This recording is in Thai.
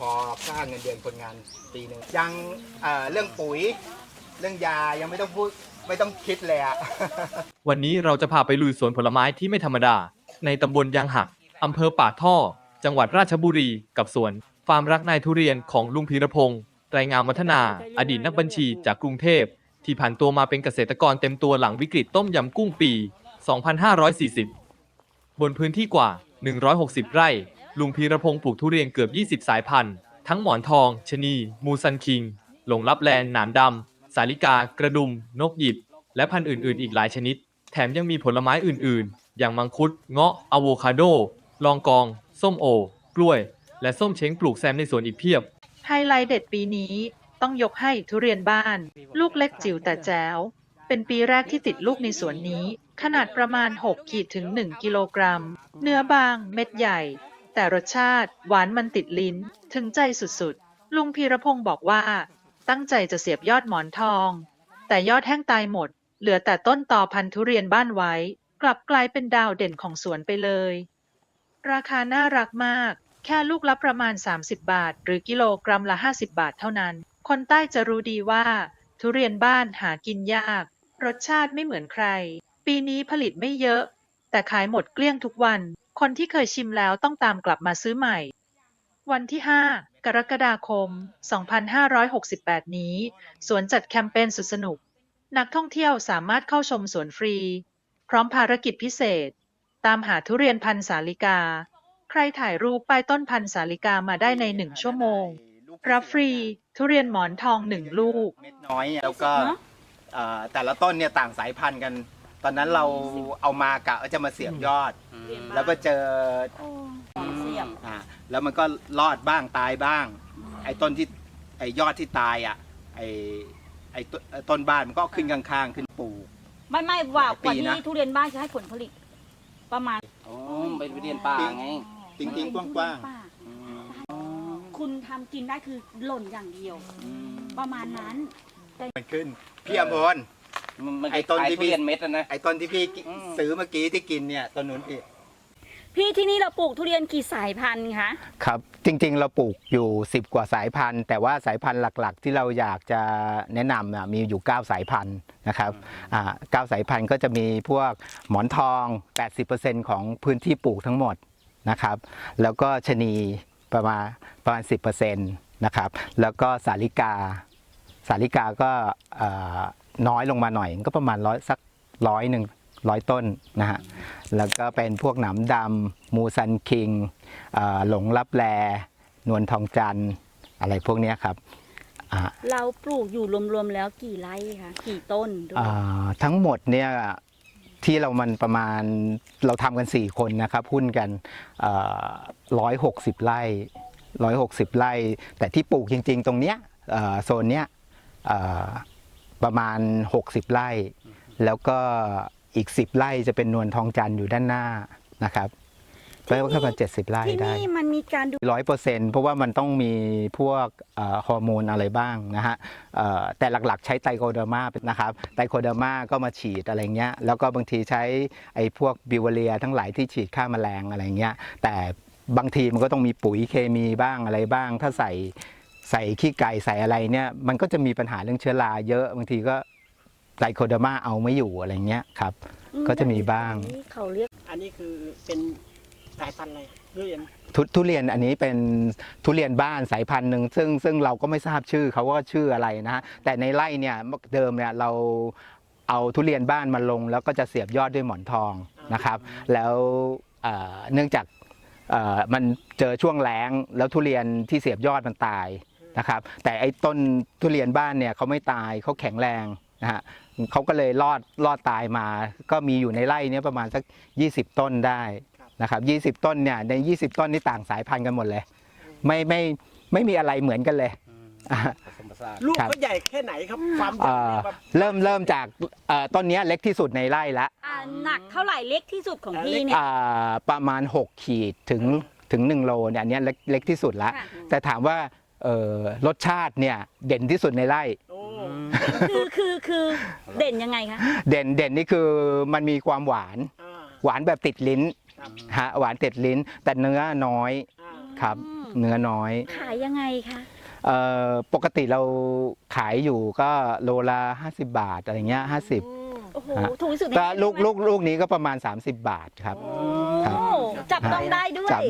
พอค่าเงินเดือนคนงานปีหนึ่งยังเอ่อเรื่องปุ๋ย เรื่องยายังไม่ต้องพูดไม่ต้องคิดเลยอะ วันนี้เราจะพาไปลุยสวนผลไม้ที่ไม่ธรรมดา ในตำบลยางหัก อำเภอป่าท่อ จังหวัดราชบุรี กับสวน ฟาร์มรักนายทุเรียนของลุงพีรพงศ์ไตรงามวัฒนา อดีตนักบัญชีจากกรุงเทพ ที่ผ่านตัวมาเป็นเกษตรกรเต็มตัวหลังวิกฤตต้มยำกุ้งปี 2540 บนพื้นที่กว่า 160 ไร่ ลุงพีรพงศ์ปลูกทุเรียนเกือบ 20 สายพันธุ์ ทั้งหมอนทองชะนี มูซันคิง หลงลับแลนหนามดำ สาลิกา กระดุม นกหยิบ และพันธุ์อื่น ๆ อีกหลายชนิด แถมยังมีผลไม้อื่น ๆ อย่างมังคุด เงาะอะโวคาโด ลองกอง ส้มโอ กล้วย และส้มเช้งปลูกแซมในสวนอีกเพียบ ไฮไลท์เด็ดปีนี้ต้องยกให้ทุเรียนบ้าน ลูกเล็กจิ๋วแต่แจ๋ว เป็นปีแรกที่ติดลูกในสวนนี้ ขนาดประมาณ 6 ขีดถึง 1 กิโลกรัม เนื้อบาง เม็ดใหญ่ แต่รสชาติหวานมันติดลิ้น ถึงใจสุดๆ ลุงพีรพงศ์บอกว่า ตั้งใจจะเสียบยอดหมอนทอง แต่ยอดแห้งตายหมด เหลือแต่ต้นตอพันธุเรียนบ้านไว้ กลับกลายเป็นดาวเด่นของสวนไปเลย ราคาน่ารักมาก แค่ลูกละประมาณ 30 บาท หรือกิโลกรัมละ 50 บาทเท่านั้น คนใต้จะรู้ดีว่า ทุเรียนบ้านหากินยาก รสชาติไม่เหมือนใคร ปีนี้ผลิตไม่เยอะ แต่ขายหมดเกลี้ยงทุกวัน คนที่เคยชิมแล้วต้องตามกลับมาซื้อใหม่ วันที่ 5 กรกฎาคม 2568 นี้ สวนจัดแคมเปญสุดสนุก นักท่องเที่ยวสามารถเข้าชมสวนฟรี พร้อมภารกิจพิเศษ ตามหาทุเรียนพันธุ์สาลิกา ใครถ่ายรูปป้ายต้นพันธุ์สาลิกามาได้ในหนึ่งชั่วโมง รับฟรี ทุเรียนหมอนทองหนึ่งลูก เม็ดน้อยแล้วก็เอ่อแต่ละต้นเนี่ยต่างสายพันธุ์กัน ตอนนั้นเราเอามากะว่าจะมาเสียบยอด แล้วก็เจอเสียบอ่าแล้วมันก็รอดบ้างตายบ้าง ไอ้ต้นที่ไอ้ยอดที่ตายอะไอ้ไอ้ต้นต้นบ้านมันก็ขึ้นข้างๆขึ้นปลูก ไม่ไม่ว่าหลายปีกว่าที่นะทุเรียนบ้านจะให้ผลผลิต ประมาณอ๋อไปเรียนป่าไงจริงๆกว้างป่คุณทำกินได้คือหล่นอย่างเดียว ประมาณนั้นๆมันขึ้นพี่อมร มันมันไอ้ต้นคล้ายที่ๆพี่ทุเรียนเม็ดอะนะ ไอ้ต้นที่พี่กิอืม ซื้อเมื่อกี้ที่กินเนี่ยต้นนู้นพี่พี่ที่นี่เราปลูกทุเรียนกี่สายพันธุ์คะ ครับจริงๆ เราปลูกอยู่ 10 กว่าสายพันธุ์ แต่ว่าสายพันธุ์หลักๆ ที่เราอยากจะแนะนำน่ะมีอยู่ 9 สายพันธุ์นะครับอ่าเก้าสายพันธุ์ก็จะมีพวกหมอนทอง 80%ของพื้นที่ปลูกทั้งหมดนะครับ แล้วก็ชะนีประมาณประมาณ 10%นะครับแล้วก็สาลิกา สาลิกาก็เอ่อ น้อยลงมาหน่อย ก็ประมาณร้อยสักร้อยหนึ่งร้อยต้นนะฮะ แล้วก็เป็นพวกหนามดำมูซันคิงเอ่อหลงลับแล นวลทองจันทร์อะไรพวกเนี้ยครับอ่าเราปลูกอยู่รวมๆแล้วกี่ไร่คะกี่ต้นด้วยอ่าทั้งหมดเนี่ยที่เรามันประมาณเราทำกัน 4 คนนะครับ หุ้นกันร้อยหกสิบไร่ร้อยหกสิบไร่ แต่ที่ปลูกจริง ๆ ตรงเนี้ยเอ่อโซนเนี้ยเอ่อ ประมาณ 60 ไร่ แล้วก็อีก 10 ไร่จะเป็นนวลทองจันทร์อยู่ด้านหน้านะครับแปลว่าแค่ประมาณเจ็ดสิบไร่ที่ได้นี่มันมีการดูร้อยเปอร์เซ็นต์เพราะว่ามันต้องมีพวกเอ่อฮอร์โมนอะไรบ้างนะฮะเอ่อแต่หลักๆ ใช้ไตรโคเดอร์มานะครับไตรโคเดอร์มาก็มาฉีดอะไรเงี้ยแล้วก็บางทีใช้ไอ้พวกบิวเรียทั้งหลายที่ฉีดฆ่าแมลงอะไรเงี้ยแต่บางทีมันก็ต้องมีปุ๋ยเคมีบ้างอะไรบ้าง ถ้าใส่ ใส่ขี้ไก่ใส่อะไรเนี่ย มันก็จะมีปัญหาเรื่องเชื้อราเยอะบางทีก็ไตรโคเดอร์มาเอาไม่อยู่อะไรเงี้ยครับ ก็จะมีบ้างที่เขาเรียกอันนี้คือเป็นสายพันธุ์อะไรทุเรียนทุทุเรียนอันนี้เป็นทุเรียนบ้านสายพันธุ์หนึ่งซึ่งซึ่งเราก็ไม่ทราบชื่อเขาว่าชื่ออะไรนะฮะแต่ในไร่เนี่ยเดิมเนี่ยเราเอาทุเรียนบ้านมาลง แล้วก็จะเสียบยอดด้วยหมอนทองนะครับ แล้วเอ่อเนื่องจากเอ่อมันเจอช่วงแล้งแล้วทุเรียนที่เสียบยอดมันตาย นะครับ แต่ไอ้ต้นทุเรียนบ้านเนี่ยเขาไม่ตายเขาแข็งแรงนะฮะเขาก็เลยรอดรอดตายมา ก็มีอยู่ในไร่เนี้ประมาณสัก 20 ต้นได้นะครับ20 ต้นเนี่ยใน 20 ต้นนี่ต่างสายพันธุ์กันหมดเลย ไม่ไม่ไม่มีอะไรเหมือนกันเลยอะผสมผสานลูกครับเขาใหญ่แค่ไหนครับความใหญ่เอ่อเนี่ยแบบเริ่มเริ่มจากเอ่อต้นเนี้ยเล็กที่สุดในไร่ละอ่าหนักเท่าไหร่เล็กที่สุดของพี่เนี่ยอ่าประมาณ 6 ขีดถึงถึง1โลเนี่ยอันเนี้ยเล็กเล็กที่สุดละค่ะแต่ถามว่า เอ่อรสชาติเนี่ยเด่นที่สุดในไร่โอ้คือคือคือเด่นยังไงคะเด่นเด่นนี่คือมันมีความหวานอ่าหวานแบบติดลิ้นครับฮะหวานติดลิ้น แต่เนื้อน้อยอ่าครับ อืมเนื้อน้อยขายยังไงคะเอ่อปกติเราขายอยู่ก็โลละ50 บาทอะไรเงี้ย50โอ้โหฮะถูกที่สุดในก็โลลูกใช่ไหมลูกลูกนี้ก็ประมาณ 30 บาทครับครับโอ้จับต้องได้ด้วย จับ